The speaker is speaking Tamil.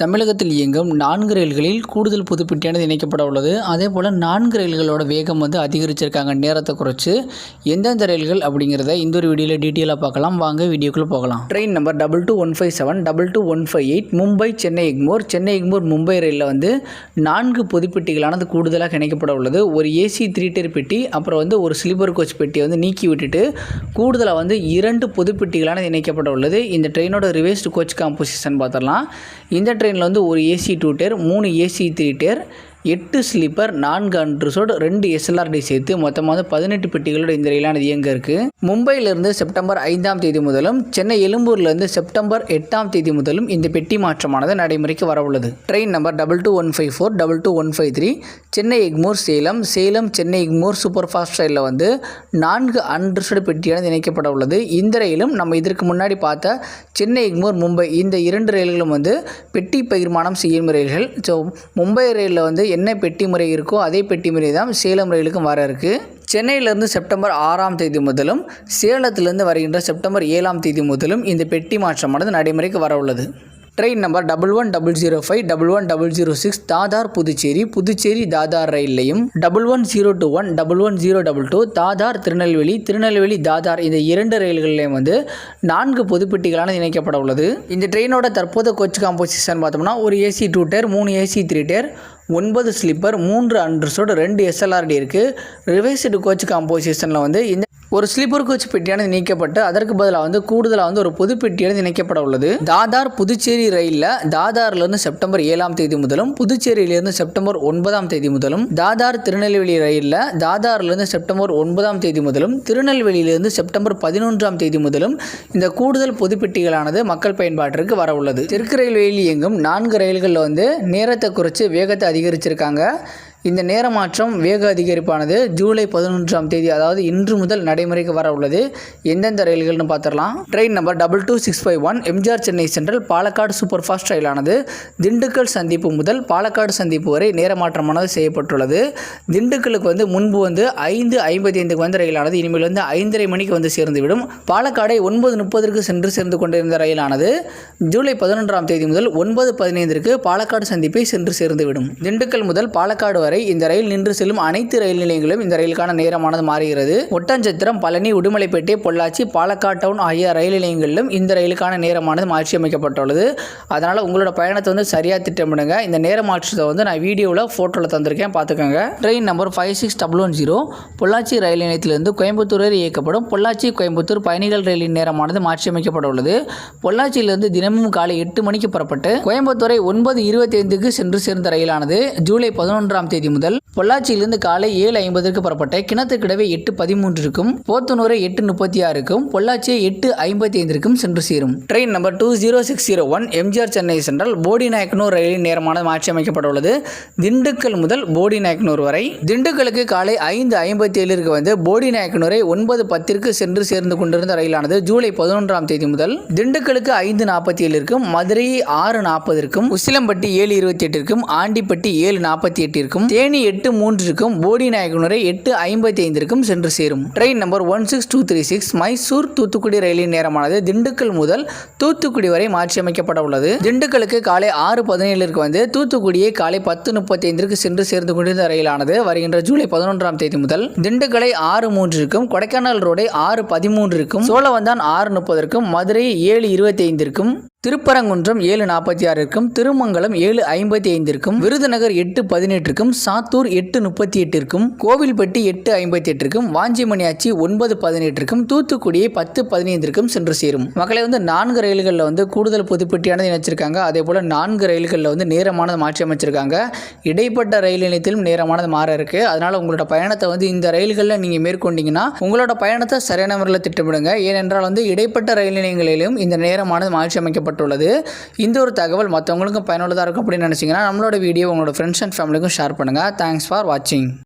தமிழகத்தில் இயங்கும் நான்கு ரயில்களில் கூடுதல் புதுப்பிட்டியானது இணைக்கப்பட உள்ளது. அதே போல் நான்கு ரயில்களோட வேகம் வந்து அதிகரிச்சிருக்காங்க. நேரத்தை குறைச்சி எந்தெந்த ரயில்கள் அப்படிங்கிறத இந்த ஒரு வீடியோவில் டீட்டெயிலாக பார்க்கலாம். வாங்க வீடியோக்குள்ளே போகலாம். Train number double two one five seven double two one five eight Mumbai Chennai Egmore Chennai Egmore Mumbai ரயிலில் வந்து நான்கு புதுப்பெட்டிகளானது கூடுதலாக இணைக்கப்பட உள்ளது. ஒரு ஏசி த்ரீ டேர் பெட்டி அப்புறம் வந்து ஒரு ஸ்லீப்பர் கோச் பெட்டியை வந்து நீக்கி விட்டுட்டு கூடுதலாக வந்து இரண்டு புதுப்பெட்டிகளானது இணைக்கப்பட உள்ளது. இந்த ட்ரெயினோட ரிவேஸ்டு கோச் காம்போசிஷன் பார்த்துடலாம். இந்த ட்ரெயினில் வந்து ஒரு ஏசி டூ டேர் மூணு ஏசி த்ரீ டேர் எட்டு ஸ்லீப்பர் நான்கு அன்ட்ரஸோடு ரெண்டு எஸ்எல்ஆர்டி சேர்த்து மொத்தமாக பதினெட்டு பெட்டிகளோட இந்த ரயிலானது இயங்க இருக்கு. மும்பையிலிருந்து செப்டம்பர் ஐந்தாம் தேதி முதலும் சென்னை எழும்பூர்லேருந்து செப்டம்பர் எட்டாம் தேதி முதலும் இந்த பெட்டி மாற்றமானது நடைமுறைக்கு வரவுள்ளது. Train number double two one five four double two one five three Chennai Egmore Salem Salem Chennai Egmore super fast ரயிலில் வந்து நான்கு அன்ரிசர்டு பெட்டியானது இணைக்கப்பட உள்ளது. இந்த ரயிலும் நம்ம இதற்கு முன்னாடி பார்த்த சென்னை எக்மோர் மும்பை இந்த இரண்டு ரயில்களும் வந்து பெட்டி பகிர்மானம் செய்யும் ரயில்கள். ஸோ மும்பை ரயிலில் வந்து என்ன பெட்டி முறை இருக்கோ அதே பெட்டி முறை தான் சேலம் ரயிலுக்கும் வர இருக்குது சென்னையிலேருந்து செப்டம்பர் ஆறாம் தேதி முதலும் சேலத்திலிருந்து வருகின்ற செப்டம்பர் ஏழாம் தேதி முதலும் இந்த பெட்டி மாற்றமானது நடைமுறைக்கு வர உள்ளது. Train number double one double zero five double one double zero six Dadar Puducherry Puducherry Dadar ரயில்லையும் double one zero two one double one zero double two Dadar Tirunelveli Tirunelveli Dadar இந்த இரண்டு ரயில்களிலையும் வந்து நான்கு பொதுப்பெட்டிகளான இணைக்கப்பட உள்ளது. இந்த ட்ரெயினோட தற்போது கோச் காம்போசிஷன் பார்த்தோம்னா ஒரு ஏசி டூ டேர் மூணு ஏசி த்ரீ டேர் ஒன்பது ஸ்லீப்பர் மூன்று அண்டர்ஸோட ரெண்டு எஸ்எல்ஆர்டி இருக்குது ரிவைஸ்டு கோச் காம்போசிஷனில் வந்து இந்த ஒரு ஸ்லீப்பர் கோச் பெட்டியானது நீக்கப்பட்டு அதற்கு பதிலாக வந்து கூடுதலாக வந்து ஒரு பொது பெட்டியானது இணைக்கப்பட உள்ளது தாதார் புதுச்சேரி ரயிலில் தாதார்லேருந்து செப்டம்பர் ஏழாம் தேதி முதலும் புதுச்சேரியிலிருந்து செப்டம்பர் ஒன்பதாம் தேதி முதலும் தாதார் திருநெல்வேலி ரயிலில் தாதார்லேருந்து செப்டம்பர் ஒன்பதாம் தேதி முதலும் திருநெல்வேலியிலிருந்து செப்டம்பர் பதினொன்றாம் தேதி முதலும் இந்த கூடுதல் பொதுப்பெட்டிகளானது மக்கள் பயன்பாட்டிற்கு வர உள்ளது தெற்கு ரயில்வேலில் இயங்கும் நான்கு ரயில்களில் வந்து நேரத்தை குறைச்சி வேகத்தை அதிகரிச்சிருக்காங்க. இந்த நேர மாற்றம் வேக அதிகரிப்பானது ஜூலை பதினொன்றாம் தேதி அதாவது இன்று முதல் நடைமுறைக்கு வர உள்ளது. எந்தெந்த ரயில்கள்னு பார்த்துடலாம். Train number double two six five one MGR Chennai central Palakkad super fast ரயிலானது. Dindigul சந்திப்பு முதல் பாலக்காடு சந்திப்பு வரை நேர மாற்றமானது செய்யப்பட்டுள்ளது. திண்டுக்கலுக்கு வந்து முன்பு வந்து ஐந்து ஐம்பத்தி ஐந்துக்கு வந்த ரயிலானது இனிமேல் வந்து ஐந்தரை மணிக்கு வந்து சேர்ந்துவிடும். பாலக்காடை ஒன்பது முப்பதற்கு சென்று சேர்ந்து கொண்டிருந்த ரயிலானது ஜூலை பதினொன்றாம் தேதி முதல் ஒன்பது பதினைந்திற்கு பாலக்காடு சந்திப்பை சென்று சேர்ந்துவிடும். திண்டுக்கல் முதல் பாலக்காடு வரை இந்த ரயில் நின்று செல்லும் அனைத்து ரயில் நிலையங்களும் இந்த ரயிலுக்கான நேரமானது மாறுகிறது. ஒட்டஞ்சத்திரம் பழனி உடுமலைப்பேட்டை பொள்ளாச்சி பாலக்காடு டவுன் ஆகிய ரயில் நிலையங்களிலும் இந்த ரயிலுக்கான நேரமானது மாற்றியமைக்கப்பட்டுள்ளது அதனால் உங்களோட பயணத்தை வந்து சரியாக திட்டமிடுங்க. இந்த நேர மாற்றத்தை வந்து நான் வீடியோவில் ஃபோட்டோவில் தந்திருக்கேன். பார்த்துக்கோங்க train number five six double one zero Pollachi ரயில் நிலையத்திலிருந்து கோயம்புத்தூர் வரை இயக்கப்படும் பொள்ளாச்சி கோயம்புத்தூர் பயணிகள் ரயிலின் நேரமானது மாற்றி உள்ளது பொள்ளாச்சியிலிருந்து தினமும் காலை எட்டு மணிக்கு புறப்பட்டு கோயம்புத்தூரை ஒன்பது இருபத்தி ஐந்துக்கு சென்று சேர்ந்த ரயிலானது ஜூலை பதினொன்றாம் தேதி முதல் பொள்ளாச்சியிலிருந்து காலை ஏழு ஐம்பதற்கு புறப்பட்ட கிணத்துக்கிடவே எட்டு பதிமூன்றுக்கும் போத்தனூரை எட்டு முப்பத்தி ஆறுக்கும் பொள்ளாச்சியை எட்டு ஐம்பத்தி ஐந்திற்கும் சென்று சேரும். Train number two zero six zero one MGR Chennai சென்றால் போடி நாயக்கனூர் ரயிலின் நேரமானது மாற்றி திண்டுக்கல் முதல் போடி நாயக்கனூர் வரை. திண்டுக்கலுக்கு காலை ஐந்து ஐம்பத்தி ஏழிற்கு வந்து போடி நாயக்கனூரை ஒன்பது பத்திற்கு சென்று சேர்ந்து கொண்டிருந்த ரயிலானது ஜூலை பதினொன்றாம் தேதி முதல் திண்டுக்கலுக்கு ஐந்து நாற்பத்தி ஏழிற்கும் மதுரை ஆறு நாற்பதற்கும் உசிலம்பட்டி ஏழு இருபத்தி எட்டிற்கும் ஆண்டிப்பட்டி ஏழு நாற்பத்தி எட்டிற்கும் தேனி எட்டு மூன்றிற்கும் போடி நாயக்கனூரை எட்டு ஐம்பத்தி ஐந்திற்கும் சென்று சேரும். Train number one six two three six Mysore Thoothukudi ரயிலின் நேரமானது திண்டுக்கல் முதல் தூத்துக்குடி வரை மாற்றியமைக்கப்பட உள்ளது. திண்டுக்கலுக்கு காலை ஆறு பதினேழுக்கு வந்து தூத்துக்குடியை காலை பத்து முப்பத்தி ஐந்திற்கு சென்று சேர்ந்து கொண்டிருந்த ரயிலானது வருகின்ற ஜூலை பதினொன்றாம் தேதி முதல் திண்டுக்கலை ஆறு மூன்றிற்கும் கொடைக்கானல் ரோடை ஆறு பதிமூன்றிற்கும் சோழவந்தான் ஆறு முப்பதற்கும் மதுரை ஏழு இருபத்தி ஐந்திற்கும் திருப்பரங்குன்றம் ஏழு நாற்பத்தி ஆறிற்கும் திருமங்கலம் ஏழு ஐம்பத்தி ஐந்திற்கும் விருதுநகர் எட்டு பதினெட்டிற்கும் சாத்தூர் எட்டு முப்பத்தி எட்டிற்கும் கோவில்பட்டி எட்டு ஐம்பத்தி எட்டிற்கும் வாஞ்சிமணியாச்சி ஒன்பது பதினெட்டிற்கும் தூத்துக்குடியை பத்து பதினைந்திற்கும் சென்று சேரும். மக்களை வந்து நான்கு ரயில்களில் வந்து கூடுதல் புதுப்பட்டியானது இணைச்சிருக்காங்க. அதே போல் நான்கு ரயில்களில் வந்து நேரமானது மாற்றி அமைச்சிருக்காங்க. இடைப்பட்ட ரயில் நிலையத்திலும் நேரமானது மாற இருக்கு. அதனால் உங்களோட பயணத்தை வந்து இந்த ரயில்களில் நீங்கள் மேற்கொண்டீங்கன்னா உங்களோட பயணத்தை சரியான முறையில் திட்டமிடுங்க. ஏனென்றால் வந்து இடைப்பட்ட ரயில் நிலையங்களிலும் இந்த நேரமானது மாற்றி அமைக்கப்பட்ட கொடுக்கப்பட்டுள்ளது. இந்த ஒரு தகவல் மற்றவங்களுக்கும் பயனுள்ளதாக இருக்கும் அப்படின்னு நினச்சிங்கன்னா நம்மளோட வீடியோ உங்களோட ஃப்ரெண்ட்ஸ் அண்ட் ஃபேமிலிக்கும் ஷேர் பண்ணுங்கள் தேங்க்ஸ் ஃபார் வாட்சிங்